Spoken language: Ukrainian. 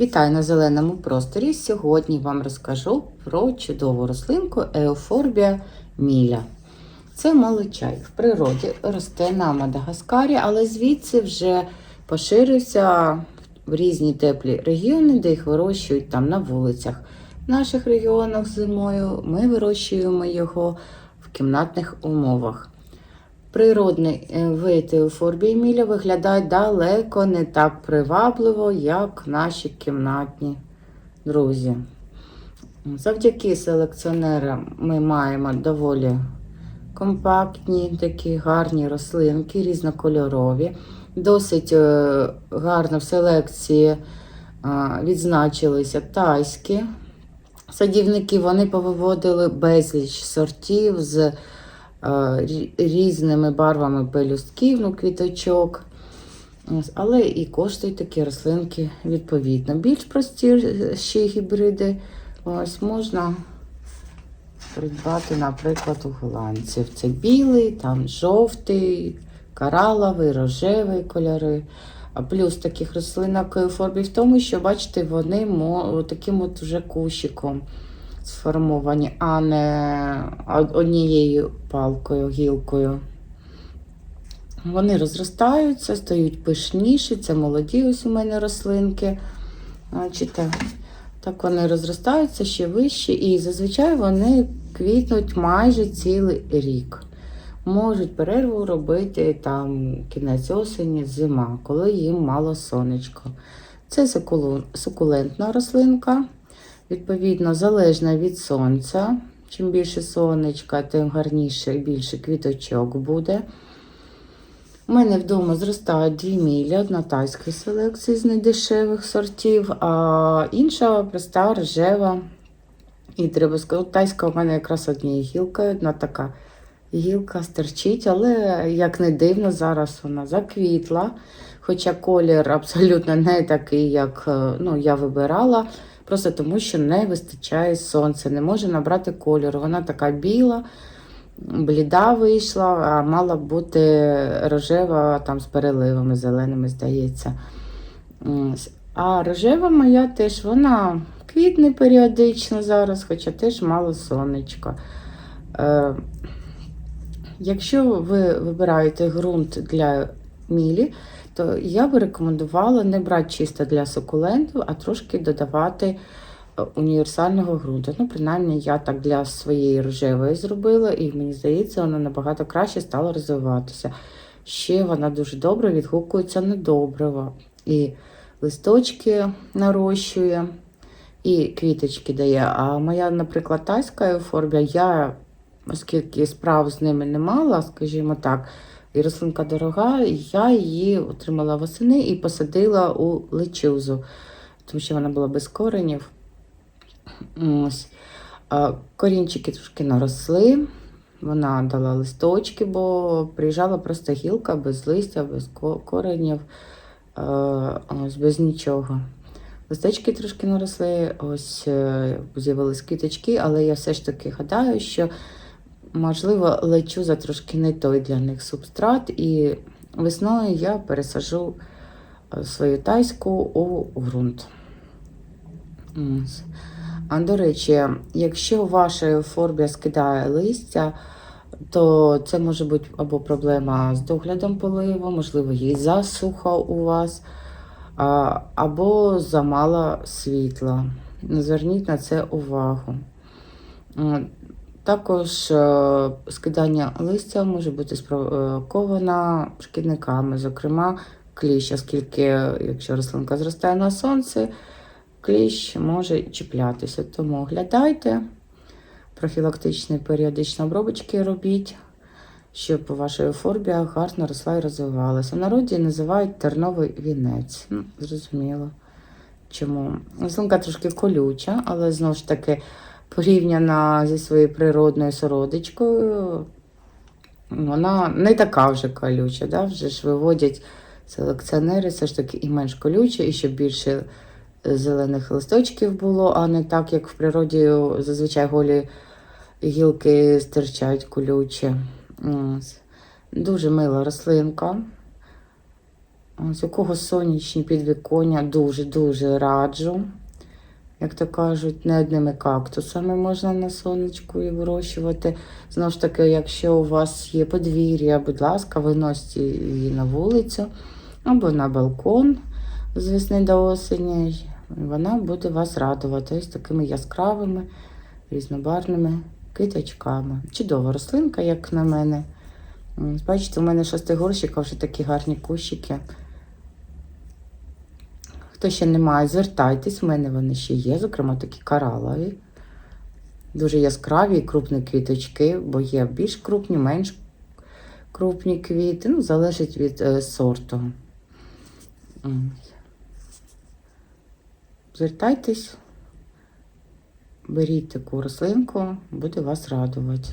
Вітаю на зеленому просторі. Сьогодні вам розкажу про чудову рослинку Еофорбія міля. Це молочай. В природі росте на Мадагаскарі, але звідси вже поширився в різні теплі регіони, де їх вирощують там на вулицях. В наших регіонах зимою ми вирощуємо його в кімнатних умовах. Природний е, вид еуфорбії міля виглядає далеко не так привабливо, як наші кімнатні друзі. Завдяки селекціонерам ми маємо доволі компактні, такі гарні рослинки, різнокольорові. Досить е, гарно в селекції е, відзначилися тайські садівники. Вони повиводили безліч сортів з різними барвами пелюстків, ну, квіточок. Але і коштують такі рослинки відповідно. Більш простіші гібриди ось можна придбати, наприклад, у голландців. Це білий, там жовтий, кораловий, рожевий кольори. А плюс таких рослинок еуфорбій в тому, що, бачите, вони таким от вже кущиком сформовані, а не однією палкою, гілкою. Вони розростаються, стають пишніші, це молоді ось у мене рослинки. Бачите, так вони розростаються ще вище, і зазвичай вони квітнуть майже цілий рік. Можуть перерву робити там кінець осені, зима, коли їм мало сонечко. Це сукулентна рослинка, відповідно, залежна від сонця. Чим більше сонечка, тим гарніше і більше квіточок буде. У мене вдома зростають дві мілі, одна тайської селекції з недешевих сортів, а інша проста рожева. І треба сказати, тайська у мене якраз однією гілкою, одна така гілка стерчить, але як не дивно, зараз вона заквітла. Хоча колір абсолютно не такий, як е, ну, я вибирала, просто тому що не вистачає сонця, не може набрати кольору. Вона така біла, бліда вийшла, а мала бути рожева там з переливами зеленими, здається. А рожева моя теж вона квітне періодично зараз, хоча теж мало сонечка. Е, якщо ви вибираєте ґрунт для мілі, то я би рекомендувала не брати чисто для сукулентів, а трошки додавати е, універсального ґрунту. Ну, принаймні, я так для своєї рожевої зробила, і мені здається, вона набагато краще стала розвиватися. Ще вона дуже добре відгукується на добрива. І листочки нарощує, і квіточки дає. А моя, наприклад, тайська еуфорбія, я, оскільки справ з ними не мала, скажімо так, і рослинка дорога, я її отримала восени і посадила у лечузу, тому що вона була без коренів. Ось. Корінчики трошки наросли. Вона дала листочки, бо приїжджала просто гілка без листя, без коренів, ось без нічого. Листочки трошки наросли, ось е, з'явились квіточки, але я все ж таки гадаю, що можливо лечуза трошки не той для них субстрат, і весною я пересажу е, свою тайську у ґрунт. А до речі, якщо ваша еуфорбія скидає листя, то це може бути або проблема з доглядом поливу, можливо, є засуха у вас, або замало світла. Зверніть на це увагу. Також е, скидання листя може бути спровоковано шкідниками, зокрема кліщ, оскільки якщо рослинка зростає на сонці, кліщ може чіплятися. Тому оглядайте, профілактичні періодичні обробочки робіть, щоб ваша еуфорбія гарно росла і розвивалася. В народі називають терновий вінець. Ну, зрозуміло. Чому? Рослинка трошки колюча, але знову ж таки порівняна зі своєю природною сородичкою, вона не така вже колюча. Да? Вже ж виводять селекціонери все ж таки і менш колюча, і щоб більше зелених листочків було, а не так, як в природі зазвичай голі гілки стирчать колючі. Ось. Дуже мила рослинка. а, з якого сонячні підвіконня дуже-дуже раджу. Як то кажуть, не одними кактусами можна на сонечку і вирощувати. Знову ж таки, якщо у вас є подвір'я, будь ласка, виносьте її на вулицю або на балкон з весни до осені. Вона буде вас радувати ось такими яскравими, різнобарвними квіточками. Чудова рослинка, як на мене. Бачите, у мене шести горщика вже такі гарні кущики. Хто ще не має, звертайтесь, в мене вони ще є, зокрема такі коралові. Дуже яскраві і крупні квіточки, бо є більш крупні, менш крупні квіти. Ну, залежить від е, сорту. Звертайтесь, беріть таку рослинку, буде вас радувати.